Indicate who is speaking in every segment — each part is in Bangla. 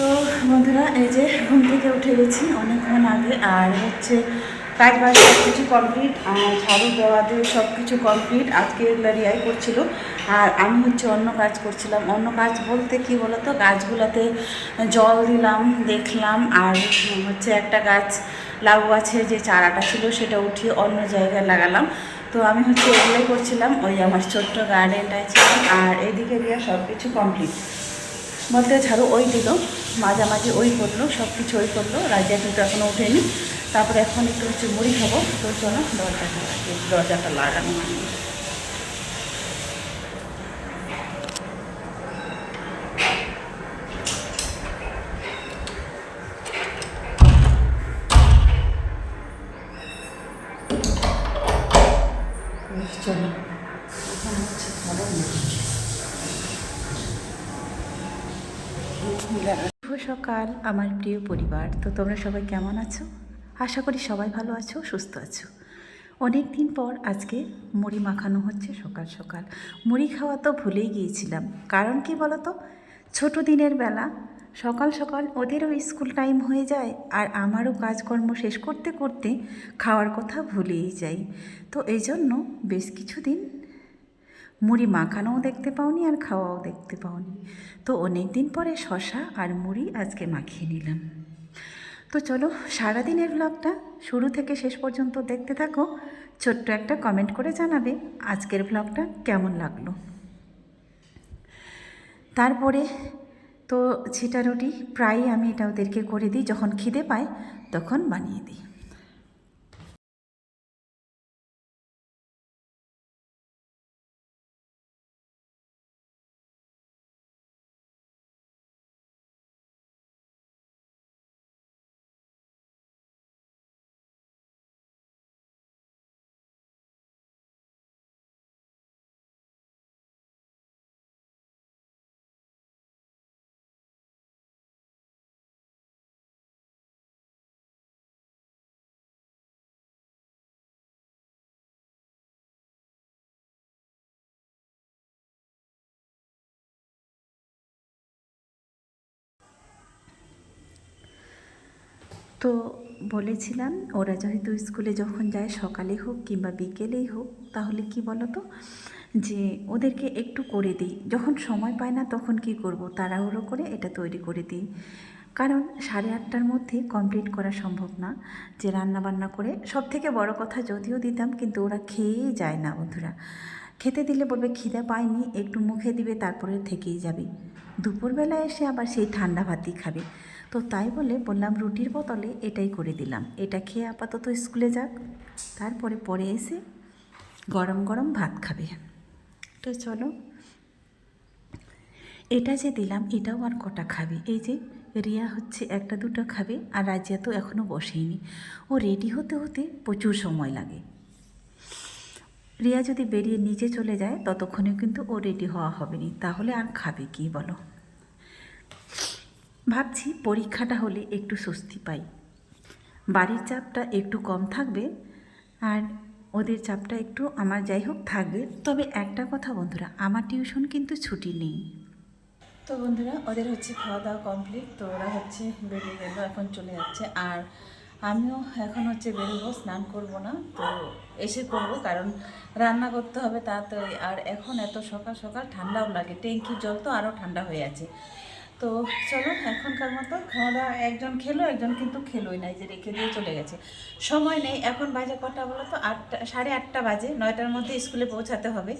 Speaker 1: তো বন্ধুরা, এই যে ঘুম থেকে উঠে গেছি অনেকক্ষণ আগে, আর হচ্ছে কাজ বাজ সব কিছু কমপ্লিট আর ঝাড়ু দেওয়া দিয়ে সব কিছু কমপ্লিট আজকে রিয়াই করছিল। আর আমি হচ্ছে অন্য কাজ করছিলাম। অন্য কাজ বলতে কি বলতো, গাছগুলোতে জল দিলাম, দেখলাম, আর হচ্ছে একটা গাছ লাউ গাছের যে চারাটা ছিল সেটা উঠিয়ে অন্য জায়গায় লাগালাম। তো আমি হচ্ছে এগুলোই করছিলাম, ওই আমার ছোট্ট গার্ডেনটায় ছিলাম আর এদিকে দিয়ে সব কিছু কমপ্লিট বলতে ঝাড়ু ওই দিল। মাঝামাঝি ওই করল সব কিছু ওই করল রাজিয়া কিন্তু এখনও ওঠেনি। তারপরে এখন একটু হচ্ছে মুড়ি খাব তো চলো দরজাটা দরজাটা লাগানো চলো। এখন হচ্ছে শুভ সকাল, আমার প্রিয় পরিবার। তো তোমরা সবাই কেমন আছো? আশা করি সবাই ভালো আছো, সুস্থ আছো। অনেক দিন পর আজকে মুড়ি মাখানো হচ্ছে সকাল সকাল। মুড়ি খাওয়া তো ভুলেই গিয়েছিলাম। কারণ কি বলো তো ছোটো দিনের বেলা সকাল সকাল ওদেরও স্কুল টাইম হয়ে যায় আর আমারও কাজকর্ম শেষ করতে করতে খাওয়ার কথা ভুলেই যাই। তো এই জন্য বেশ কিছুদিন মুড়ি মাখানোও দেখতে পাওনি আর খাওয়াও দেখতে পাওনি। তো অনেক দিন পরে শশা আর মুড়ি আজকে মাখিয়ে নিলাম। তো চলো সারাদিনের ব্লগটা শুরু থেকে শেষ পর্যন্ত দেখতে থাকো। ছোট্ট একটা কমেন্ট করে জানাবে আজকের ব্লগটা কেমন লাগল। তারপরে তো ছিটা রুটি প্রায়ই আমি এটা ওদেরকে করে দিই, যখন খিদে পায় তখন বানিয়ে দিই। তো বলেছিলাম, ওরা যেহেতু স্কুলে যখন যায় সকালে হোক কিংবা বিকেলেই হোক, তাহলে কি বলো তো যে ওদেরকে একটু করে দিই। যখন সময় পায় না তখন কি করব? তাড়াহুড়ো করে এটা তৈরি করে দিই। কারণ সাড়ে আটটার মধ্যে কমপ্লিট করা সম্ভব না। যে রান্না বান্না করে সব থেকে বড় কথা যদিও দিতাম কিন্তু ওরা খেয়েই যায় না বন্ধুরা। খেতে দিলে বলবে, খিদে পায়নি একটু মুখে দিবে, তারপরে থেকেই যাবে। দুপুরবেলা এসে আবার সেই ঠান্ডা ভাতই খাবে। তো তাই বলে বললাম, রুটির বদলে এটাই করে দিলাম। এটা খেয়ে আপাতত স্কুলে যাক। তারপরে পরে এসে গরম গরম ভাত খাবে। তো চলো, এটা যে দিলাম, এটাও আর কটা খাবে? এই যে রিয়া হচ্ছে একটা দুটো খাবে আর রাজিয়া তো এখনও বসেইনি। ও রেডি হতে হতে প্রচুর সময় লাগে। রিয়া যদি বেরিয়ে নিচে চলে যায় ততক্ষণে কিন্তু ও রেডি হওয়া হবে না তাহলে আর খাবে কি বলো? ভাবছি পরীক্ষাটা হলে একটু স্বস্তি পাই। বাড়ির চাপটা একটু কম থাকবে আর ওদের চাপটা একটু আমার যাই হোক থাকবে। তবে একটা কথা বন্ধুরা, আমার টিউশন কিন্তু ছুটি নেই। তো বন্ধুরা, ওদের হচ্ছে খাওয়া দাওয়া কমপ্লিট তো ওরা হচ্ছে বেরিয়ে গেল, এখন চলে যাচ্ছে। আর আমিও এখন হচ্ছে বেরোবো, স্নান করব না, তো এসে করব, কারণ রান্না করতে হবে তাড়াতাড়ি। আর এখন এত সকাল সকাল ঠান্ডাও লাগে, ট্যাঙ্কির জল তো আরও ঠান্ডা হয়ে আছে। তো চলো, এখনকার মতো খাওয়া দাওয়া একজন খেলো, একজন কিন্তু খেলোই নাই যে রেখে দিয়ে চলে গেছে। সময় নেই, এখন বাজে কটা বলো তো? আটটা, সাড়ে আটটা বাজে, নয়টার মধ্যে স্কুলে পৌঁছাতে হবে।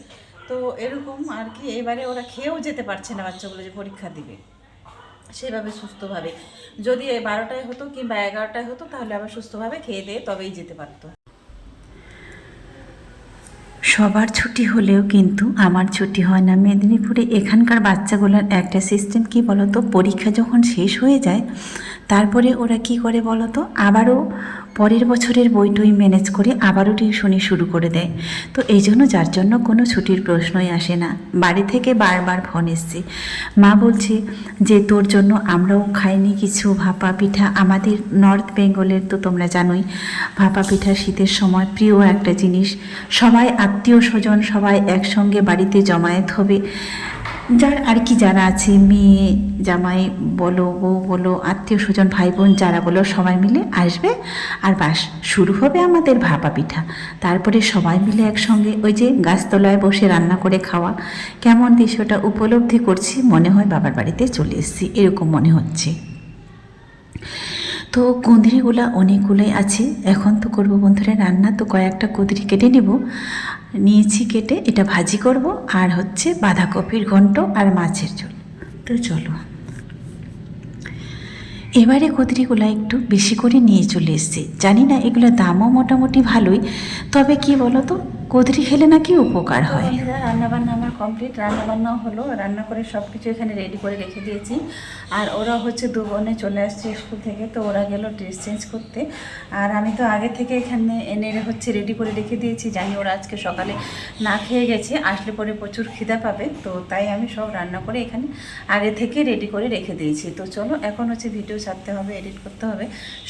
Speaker 1: তো এরকম আর কি, এবারে ওরা খেয়েও যেতে পারছে না বাচ্চাগুলো যে পরীক্ষা দিবে। সেভাবে সুস্থভাবে। যদি বারোটায় হতো কিংবা এগারোটায় হতো, তাহলে আবার সুস্থভাবে খেয়ে দিয়ে তবেই যেতে পারতো। সবার ছুটি হলেও কিন্তু আমার ছুটি হয় না। মেদিনীপুরে এখানকার বাচ্চাগুলোর একটা সিস্টেম কি বলতো? পরীক্ষা যখন শেষ হয়ে যায় তারপরে ওরা কি করে বলতো আবারও পরের বছরের বইটই ম্যানেজ করে আবারও টিউশনি শুরু করে দেয়। তো এই জন্য যার জন্য কোনো ছুটির প্রশ্নই আসে না। বাড়ি থেকে বারবার ফোন এসছে। মা বলছে যে, তোর জন্য আমরাও খাইনি কিছু ভাপা পিঠা। আমাদের নর্থ বেঙ্গলের তো তোমরা জানোই, ভাপা পিঠা শীতের সময় প্রিয় একটা জিনিস। সবাই আত্মীয় স্বজন সবাই একসঙ্গে বাড়িতে জমায়েত হবে। যার আর কি যারা আছে, মেয়ে, জামাই বলো, বউ বলো, আত্মীয় স্বজন ভাই বোন যারা বলো, সবাই মিলে আসবে আর বাস শুরু হবে আমাদের ভাপা পিঠা। তারপরে সবাই মিলে একসঙ্গে ওই যে গাছতলায় বসে রান্না করে খাওয়া। কেমন দৃশ্যটা উপলব্ধি করছি, মনে হয় বাবার বাড়িতে চলে এসেছি, এরকম মনে হচ্ছে। তো কুঁদরিগুলা অনেকগুলোই আছে, এখন তো করব বন্ধুরা, রান্না তো কয়েকটা কুঁদরি কেটে নেব। নিয়েছি কেটে এটা ভাজি করব, আর হচ্ছে বাঁধাকপির ঘণ্ট আর মাছের ঝোল। তো চলো। এবারে কুদরিগুলো একটু বেশি করে নিয়ে চলে এসছে। জানি না এগুলো দামও মোটামুটি ভালোই, তবে কি বলো তো কুঁদরি খেলে নাকি উপকার হয়? রান্না বান্না আমার কমপ্লিট রান্না বান্নাও হলো, রান্না করে সব কিছু এখানে রেডি করে রেখে দিয়েছি। আর ওরা হচ্ছে দু বোনে চলে আসছে স্কুল থেকে, তো ওরা গেল ড্রেস চেঞ্জ করতে। আর আমি তো আগে থেকে এখানে এনে হচ্ছে রেডি করে রেখে দিয়েছি। জানি ওরা আজকে সকালে না খেয়ে গেছে, আসলে পরে প্রচুর খিদা পাবে, তো তাই আমি সব রান্না করে এখানে আগে থেকে রেডি করে রেখে দিয়েছি। তো চলো, এখন হচ্ছে ভিডিও ছাড়তে হবে এডিট করতে হবে।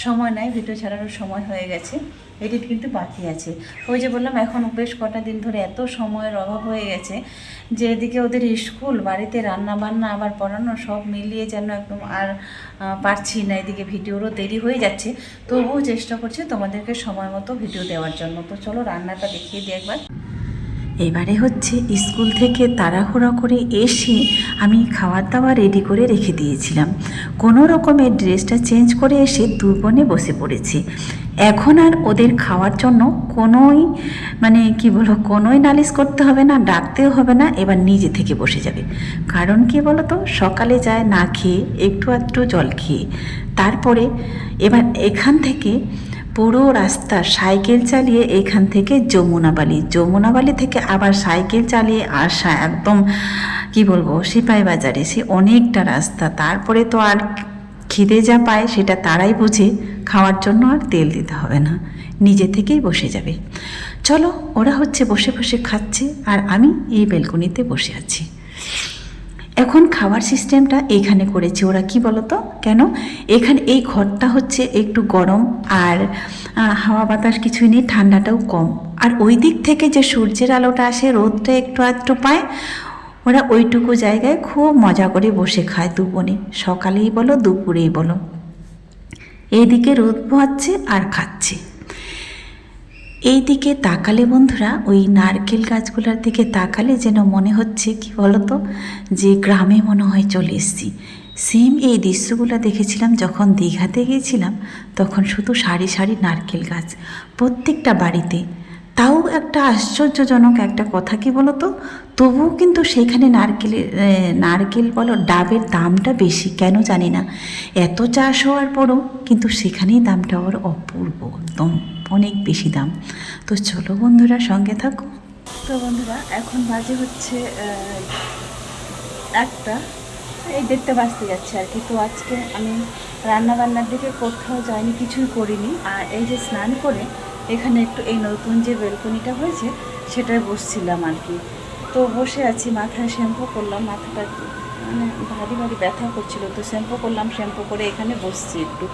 Speaker 1: সময় নাই ভিডিও ছাড়ানোর সময় হয়ে গেছে। এডিট কিন্তু বাকি আছে। ওই যে বললাম, এখন বেশ কটা দিন ধরে এত সময়ের অভাব হয়ে গেছে যে এদিকে ওদের স্কুল, বাড়িতে রান্না বান্না আবার পড়ানো সব মিলিয়ে যেন একদম আর পারছি না। এদিকে ভিডিওরও দেরি হয়ে যাচ্ছে। তবুও চেষ্টা করছি তোমাদেরকে সময় মতো ভিডিও দেওয়ার জন্য। তো চলো রান্নাটা দেখিয়ে দিই একবার। এবারে হচ্ছে স্কুল থেকে তাড়াহুড়া করে এসে আমি খাবার দাবার রেডি করে রেখে দিয়েছিলাম। কোনো রকমের ড্রেসটা চেঞ্জ করে এসে দু বসে পড়েছি। এখন আর ওদের খাওয়ার জন্য কোনোই মানে কি বলো কোনোই নালিশ করতে হবে না, ডাকতেও হবে না, এবার নিজে থেকে বসে যাবে। কারণ কি বলো তো সকালে যায় না খেয়ে, একটু একটু জল খেয়ে, তারপরে এবার এখান থেকে পুরো রাস্তা সাইকেল চালিয়ে এখান থেকে যমুনাবালি যমুনাবালি থেকে আবার সাইকেল চালিয়ে আসা একদম, কি বলব সিপাই বাজারে সে অনেকটা রাস্তা, তারপরে তো আর খিদে যা পায়, সেটা তারাই বুঝে। খাওয়ার জন্য আর তেল দিতে হবে না। নিজে থেকেই বসে যাবে। চলো, ওরা হচ্ছে বসে বসে খাচ্ছে আর আমি এই বেলকনিতে বসে আছি। এখন খাওয়ার সিস্টেমটা এইখানে করেছি। ওরা কি বলতো? কেন? এখানে, এই ঘরটা হচ্ছে একটু গরম আর হাওয়া বাতাস কিছুই নেই, ঠান্ডাটাও কম। আর ওই দিক থেকে যে সূর্যের আলোটা আসে রোদটা একটু আধটু পায়। ওরা ওইটুকু জায়গায় খুব মজা করে বসে খায় দুপুরে। সকালেই বলো, দুপুরেই বলো। এইদিকে রোদ পোয়াচ্ছে আর খাচ্ছে। এই দিকে তাকালে বন্ধুরা, ওই নারকেল গাছগুলোর দিকে তাকালে যেন মনে হচ্ছে, কি বলতো, যে গ্রামে মনে হয় চলে এসেছি। সেম এই দৃশ্যগুলো দেখেছিলাম যখন দীঘাতে গিয়েছিলাম, তখন শুধু সারি সারি নারকেল গাছ। প্রত্যেকটা বাড়িতে তাও একটা আশ্চর্যজনক একটা কথা কি বলতো? তবুও কিন্তু সেখানে নারকেলের নারকেল বলো, ডাবের দামটা বেশি, কেন জানি না। এত চাষ হওয়ার পরও কিন্তু সেখানেই দামটা ওর অপূর্ব, একদম অনেক বেশি দাম। তো চলো বন্ধুরা, সঙ্গে থাকো। তো বন্ধুরা, এখন বাজে হচ্ছে একটা। এই দেড়টা বাজতে যাচ্ছে আর কি। তো আজকে আমি রান্না বান্নার দিকে কোথাও যাইনি, কিছুই করিনি। আর এই যে স্নান করে এখানে একটু এই নতুন যে বেলকনিটা হয়েছে, সেটায় বসছিলাম আর কি। তো বসে আছি, মাথায় শ্যাম্পু করলাম, মাথাটা মানে ভারী ভারী ব্যথা করছিল, তো শ্যাম্পু করলাম, শ্যাম্পু করে এখানে বসছি একটু।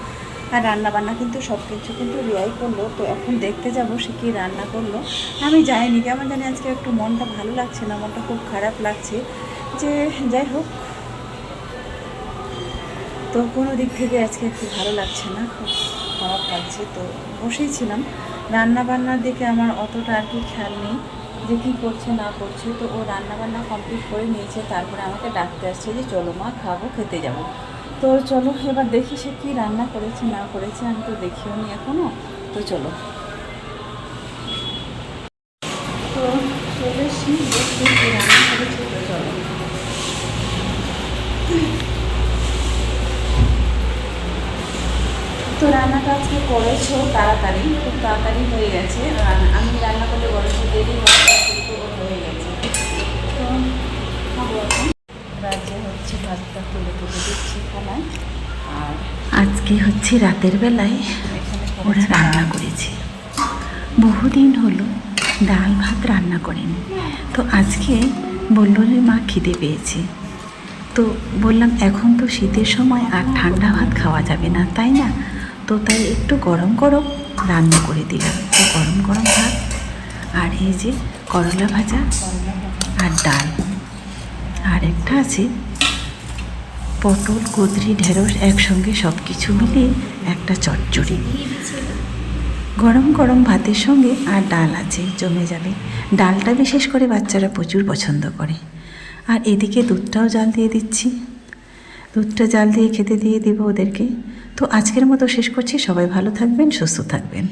Speaker 1: আর রান্না বান্না কিন্তু সব কিছু কিন্তু রিয়াই করল, তো এখন দেখতে যাব সে কী রান্না করল। আমি যাইনি, কেমন জানি আজকে একটু মনটা ভালো লাগছে না, মনটা খুব খারাপ লাগছে। যে যাই হোক, তো কোনো দিক থেকে আজকে একটু ভালো লাগছে না। খারাপ লাগছে, তো বসেই ছিলাম। রান্না বান্নার দিকে আমার অতটা আর কি খেয়াল নেই যে কী করছে, না করছে। তো ও রান্না বান্না কমপ্লিট করে নিয়েছে, তারপরে আমাকে ডাকতে আসছে যে, চলো মা, খাব, খেতে যাব। তো চলো, এবার দেখি সে কী রান্না করেছে, না করেছে, আমি তো দেখিও নি এখনও তো চলো। তো চলে এসছি রান্না করেছে, তো চলো। তো রান্নাটা আজকে করেছ তাড়াতাড়ি খুব তাড়াতাড়ি হয়ে গেছে। আমি রান্না করলে বড় দেরি হয় গেছে। তো রাজ্যে হচ্ছে ভাতটা তুলে তুলে দিচ্ছি খানায় আর আজকে হচ্ছে রাতের বেলায় ওরা রান্না করেছে। বহুদিন হলো ডাল ভাত রান্না করেনি। তো আজকে বলল যে মা খিদে পেয়েছে। তো বললাম এখন তো শীতের সময় আর ঠান্ডা ভাত খাওয়া যাবে না তাই না? তো তাই একটু গরম গরম রান্না করে দিলাম। গরম গরম ভাত আর এই যে করলা ভাজা আর ডাল। আর একটা আছে পটল কুদরি ঢেঁড়স একসঙ্গে সব কিছু মিলিয়ে একটা চচ্চড়ি। গরম গরম ভাতের সঙ্গে আর ডাল আছে, জমে যাবে। ডালটা বিশেষ করে বাচ্চারা প্রচুর পছন্দ করে। আর এদিকে দুধটাও জাল দিয়ে দিচ্ছি। দুধটা জাল দিয়ে খেতে দিয়ে দেবো ওদেরকে। তো আজকের মতো শেষ করছি। সবাই ভালো থাকবেন, সুস্থ থাকবেন।